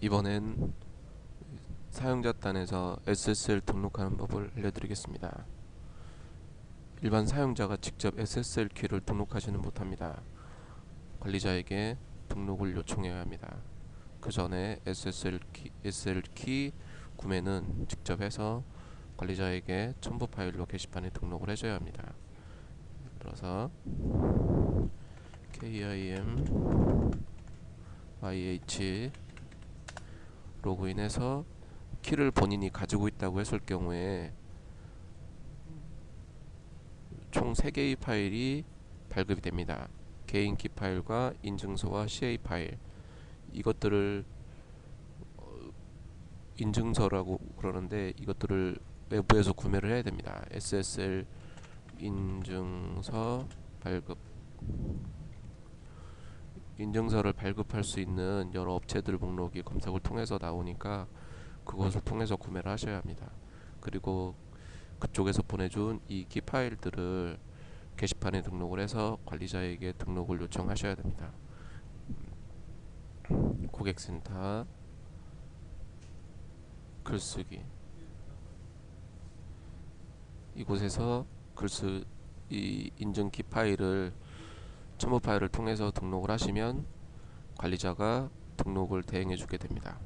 이번엔 사용자 단에서 SSL 등록하는 법을 알려드리겠습니다. 일반 사용자가 직접 SSL 키를 등록하지는 못합니다. 관리자에게 등록을 요청해야 합니다. 그 전에 SSL 키, SSL 키 구매는 직접 해서 관리자에게 첨부 파일로 게시판에 등록을 해줘야 합니다. 들어서 KIM YH 로그인해서 키를 본인이 가지고 있다고 했을 경우에 총 3개의 파일이 발급이 됩니다. 개인 키 파일과 인증서와 CA 파일 이것들을 어, 인증서라고 그러는데 이것들을 외부에서 구매를 해야 됩니다. SSL 인증서 발급 인증서를 발급할 수 있는 여러 업체들 목록이 검색을 통해서 나오니까 그것을 통해서 구매를 하셔야 합니다. 그리고 그쪽에서 보내준 이 키 파일들을 게시판에 등록을 해서 관리자에게 등록을 요청하셔야 됩니다. 고객센터 글쓰기 이곳에서 글쓰 이 인증 키 파일을 첨부 파일을 통해서 등록을 하시면 관리자가 등록을 대행해 주게 됩니다.